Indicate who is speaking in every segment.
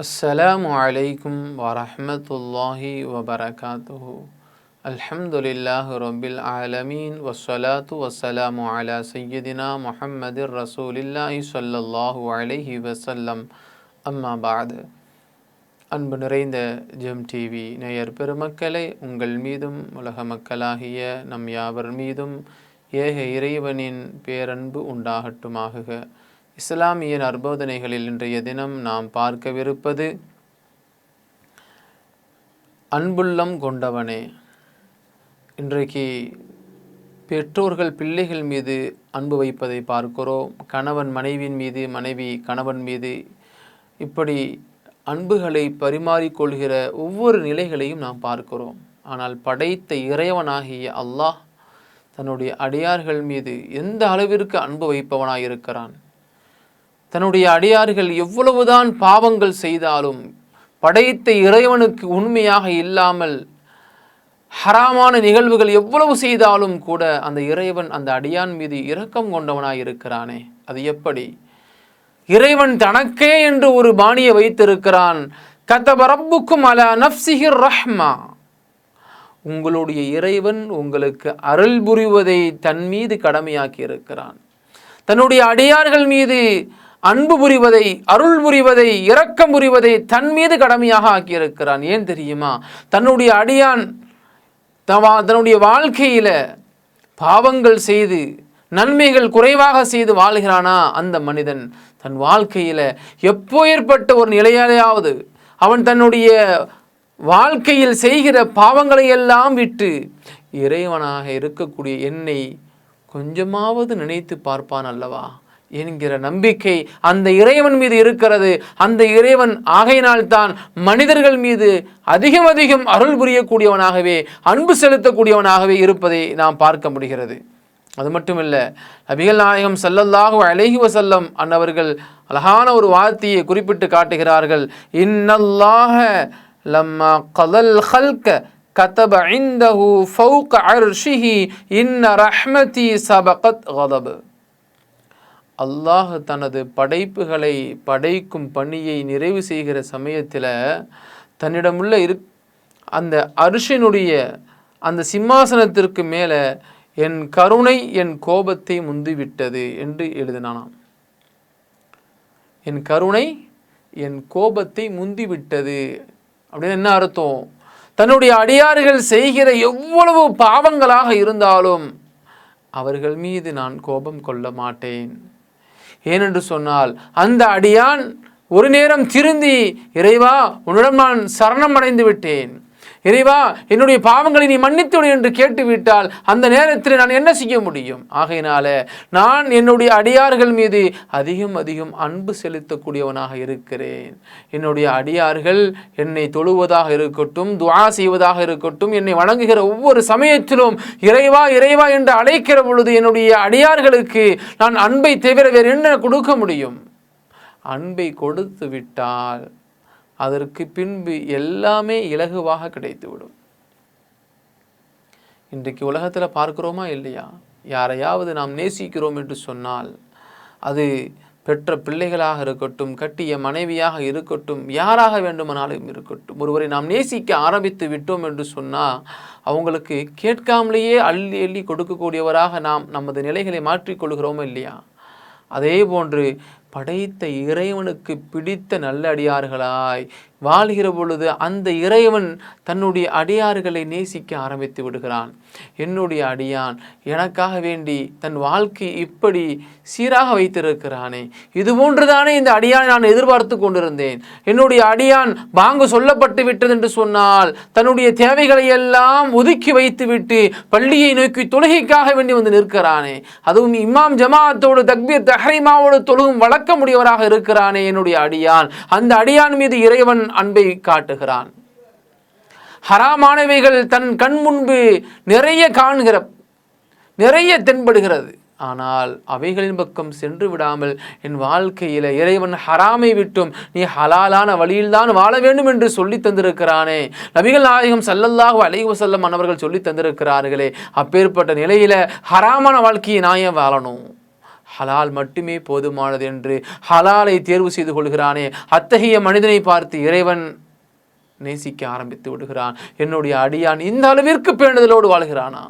Speaker 1: السلام عليكم ورحمة الله وبركاته الحمد لله رب العالمين والصلاة والسلام على سيدنا محمد رسول الله صلى الله عليه وسلم أما بعد அன்பு நிறைந்த GeM TV நேயர் பெருமக்களே உங்கள் மீதும் உலக மக்களாகிய நம் யாவர் மீதும் ஏக இறைவனின் பேரன்பு உண்டாகட்டுமாகுக இஸ்லாமிய நற்போதனைகளில் இன்றைய தினம் நாம் பார்க்கவிருப்பது அன்புள்ளம் கொண்டவனே. இன்றைக்கு பெற்றோர்கள் பிள்ளைகள் மீது அன்பு வைப்பதை பார்க்கிறோம். கணவன் மனைவியின் மீது மனைவி கணவன் மீது இப்படி அன்புகளை பரிமாறிக்கொள்கிற ஒவ்வொரு நிலைகளையும் நாம் பார்க்கிறோம். ஆனால் படைத்த இறைவனாகிய அல்லாஹ் தன்னுடைய அடியார்கள் மீது எந்த அளவிற்கு அன்பு வைப்பவனாக இருக்கிறான் தன்னுடைய அடியார்கள் எவ்வளவுதான் பாவங்கள் செய்தாலும் படைத்த இறைவனுக்கு உண்மையாக இல்லாமல் ஹராமான நிகழ்வுகள் எவ்வளவு செய்தாலும் கூட அந்த இறைவன் அந்த அடியான் மீது இரக்கம் கொண்டவனாய் இருக்கிறானே. அது எப்படி? இறைவன் தனக்கே என்று ஒரு பாணியை வைத்திருக்கிறான். கதபரப்புக்கும் அல நப்சிஹிர் ரஹ்மா. உங்களுடைய இறைவன் உங்களுக்கு அருள் புரிவதை தன் மீது கடமையாக்கி இருக்கிறான் தன்னுடைய அடியார்கள் மீது அன்பு புரிவதை அருள் புரிவதை இரக்கம் புரிவதை தன் மீது கடமையாக ஆக்கியிருக்கிறான். ஏன் தெரியுமா? தன்னுடைய அடியான் தவா- தன்னுடைய வாழ்க்கையில பாவங்கள் செய்து நன்மைகள் குறைவாக செய்து வாழ்கிறானா? அந்த மனிதன் தன் வாழ்க்கையில எப்போ ஏற்பட்ட ஒரு நிலையாவது அவன் தன்னுடைய வாழ்க்கையில் செய்கிற பாவங்களை எல்லாம் விட்டு இறைவனாக இருக்கக்கூடிய என்னை கொஞ்சமாவது நினைத்து பார்ப்பான் அல்லவா? என்கிற நம்பிக்கை அந்த இறைவன் மீது இருக்கிறது. அந்த இறைவன் ஆகையினால்தான் மனிதர்கள் மீது அதிகம் அதிகம் அருள் புரியக்கூடியவனாகவே அன்பு செலுத்தக்கூடியவனாகவே இருப்பதை நாம் பார்க்க முடிகிறது. அது மட்டுமில்ல நபிகள் நாயகம் ஸல்லல்லாஹு அழகி வசல்லம் அன்னவர்கள் அழகான ஒரு வார்த்தையை குறிப்பிட்டு காட்டுகிறார்கள். இன்னல்லாக லம்மா கலல் ஹல்க கதப இந்தஹு ஃபௌக அர்ஷிஹி இன்ன ரஹ்மதி சபகத் கதபு. அல்லாஹ் தனது படைப்புகளை படைக்கும் பணியை நிறைவு செய்கிற சமயத்தில் தன்னிடமுள்ள இரு அந்த அரிசினுடைய அந்த சிம்மாசனத்திற்கு மேலே என் கருணை என் கோபத்தை முந்திவிட்டது என்று எழுதினானாம். என் கருணை என் கோபத்தை முந்திவிட்டது அப்படின்னு என்ன அர்த்தம்? தன்னுடைய அடியார்கள் செய்கிற எவ்வளவு பாவங்களாக இருந்தாலும் அவர்கள் மீது நான் கோபம் கொள்ள மாட்டேன். ஏனென்று சொன்னால் அந்த அடியான் ஒரு நேரம் திருந்தி இறைவா உன்னிடம் நான் சரணம் அடைந்து விட்டேன். இறைவா என்னுடைய பாவங்களை நீ மன்னித்து என்று கேட்டுவிட்டால் அந்த நேரத்தில் நான் என்ன செய்ய முடியும்? ஆகையினால நான் என்னுடைய அடியார்கள் மீது அதிகம் அதிகம் அன்பு செலுத்தக்கூடியவனாக இருக்கிறேன். என்னுடைய அடியார்கள் என்னை தொழுவதாக இருக்கட்டும் துவா செய்வதாக இருக்கட்டும் என்னை வணங்குகிற ஒவ்வொரு சமயத்திலும் இறைவா இறைவா என்று அழைக்கிற பொழுது என்னுடைய அடியார்களுக்கு நான் அன்பை தவிர வேறு என்ன கொடுக்க முடியும்? அன்பை கொடுத்து விட்டால் அதற்கு பின்பு எல்லாமே இலகுவாக கிடைத்துவிடும். இன்றைக்கு உலகத்தில் பார்க்கிறோமா இல்லையா? யாரையாவது நாம் நேசிக்கிறோம் என்று சொன்னால் அது பெற்ற பிள்ளைகளாக இருக்கட்டும் கட்டிய மனைவியாக இருக்கட்டும் யாராக வேண்டுமானாலும் இருக்கட்டும் ஒருவரை நாம் நேசிக்க ஆரம்பித்து விட்டோம் என்று சொன்னால் அவங்களுக்கு கேட்காமலேயே அள்ளி அள்ளி கொடுக்கக்கூடியவராக நாம் நமது நிலைகளை மாற்றிக்கொள்கிறோமோ இல்லையா? அதே போன்று படைத்த இறைவனுக்கு பிடித்த நல்ல அடியார்களாய் வாழ்கிற பொழுது அந்த இறைவன் தன்னுடைய அடியார்களை நேசிக்க ஆரம்பித்து விடுகிறான். என்னுடைய அடியான் எனக்காக வேண்டி தன் வாழ்க்கை இப்படி சீராக வைத்திருக்கிறானே. இது போன்றுதானே இந்த அடியானை நான் எதிர்பார்த்து கொண்டிருந்தேன். என்னுடைய அடியான் பாங்கு சொல்லப்பட்டு விட்டது என்று சொன்னால் தன்னுடைய தேவைகளை எல்லாம் ஒதுக்கி வைத்துவிட்டு பள்ளியை நோக்கி தொழுகைக்காக வேண்டி வந்து நிற்கிறானே. அதுவும் இமாம் ஜமாஅத்தோடு தக்பீர் தஹரிமாவோடு தொழுகும் வழக்கமுடையவராக இருக்கிறானே என்னுடைய அடியான். அந்த அடியான் மீது இறைவன் அன்பை காட்டுகிறான். ஹராமானவைகள் தன் கண் முன்பு நிறைய காண்கிற நிறைய தென்படுகிறது. ஆனால் அவைகளின் பக்கம் சென்று விடாமல் என் வாழ்க்கையில இறைவன் ஹராமை விட்டும் நீ ஹலாலான வழியில்தான் வாழ வேண்டும் என்று சொல்லி தந்திருக்கிறானே. நபிகள் நாயகம் ஸல்லல்லாஹு அலைஹி வஸல்லம் அவர்கள் சொல்லி தந்திருக்கிறார்களே அப்பேற்பட்ட நிலையில ஹராமான வாழ்க்கையை நான் ஏன் வாழணும்? ஹலால் மட்டுமே போதுமானது என்று ஹலாலை தேர்வு செய்து கொள்கிறானே. அத்தகைய மனிதனை பார்த்து இறைவன் நேசிக்க ஆரம்பித்து விடுகிறான். என்னுடைய அடியான் இந்த அளவிற்கு பேணுதலோடு வாழ்கிறானா?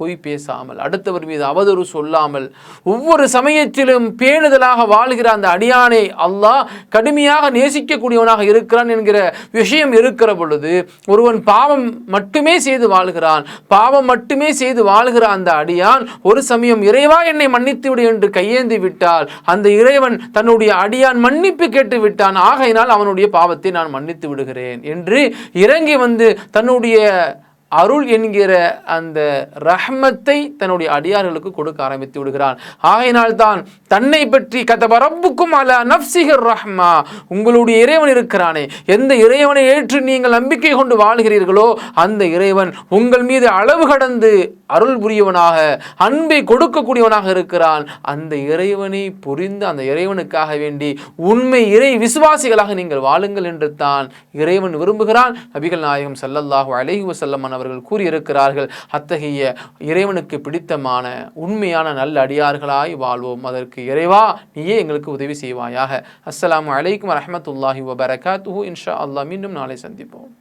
Speaker 1: பொய் பேசாமல் அடுத்தவர் மீது அவதூறு சொல்லாமல் ஒவ்வொரு சமயத்திலும் பேணுதலாக வாழ்கிற அந்த அடியானை அல்லாஹ் கடுமையாக நேசிக்கக்கூடியவனாக இருக்கிறான் என்கிற விஷயம் இருக்கிற பொழுது ஒருவன் பாவம் மட்டுமே செய்து வாழ்கிறான். பாவம் மட்டுமே செய்து வாழ்கிற அந்த அடியான் ஒரு சமயம் இறைவா என்னை மன்னித்து விடு என்று கையேந்தி விட்டால் அந்த இறைவன் தன்னுடைய அடியான் மன்னிப்பு கேட்டு விட்டான். ஆகையினால் அவனுடைய பாவத்தை நான் மன்னித்து விடுகிறேன் என்று இறங்கி வந்து தன்னுடைய அருள் என்கிற அந்த ரஹ்மத்தை தன்னுடைய அடியார்களுக்கு கொடுக்க ஆரம்பித்து விடுகிறான் ஆகையினால் தான் தன்னை பற்றி கதபரப்புக்கும் அல நப்சிகர் ரஹ்மா உங்களுடைய இறைவன் இருக்கிறானே. எந்த இறைவனை ஏற்று நீங்கள் நம்பிக்கை கொண்டு வாழ்கிறீர்களோ அந்த இறைவன் உங்கள் மீது அளவு கடந்து அருள் புரியவனாக அன்பை கொடுக்கக்கூடியவனாக இருக்கிறான். அந்த இறைவனை புரிந்து அந்த இறைவனுக்காக வேண்டி உண்மை இறை விசுவாசிகளாக நீங்கள் வாழுங்கள் என்று தான் இறைவன் விரும்புகிறான். நபிகள் நாயகம் ஸல்லல்லாஹு அலைஹி வஸல்லம் அவர்கள் கூறியிருக்கிறார்கள் அத்தகைய இறைவனுக்கு பிடித்தமான உண்மையான நல்ல அடியார்களாய் வாழ்வோம். அதற்கு இறைவா நீயே எங்களுக்கு உதவி செய்வாயாக. அஸ்லாம் அலைக்கும் வரஹ்மத்துல்லாஹி வபரகாத்து இன்ஷா அல்லாஹ் மீண்டும் நாளை சந்திப்போம்.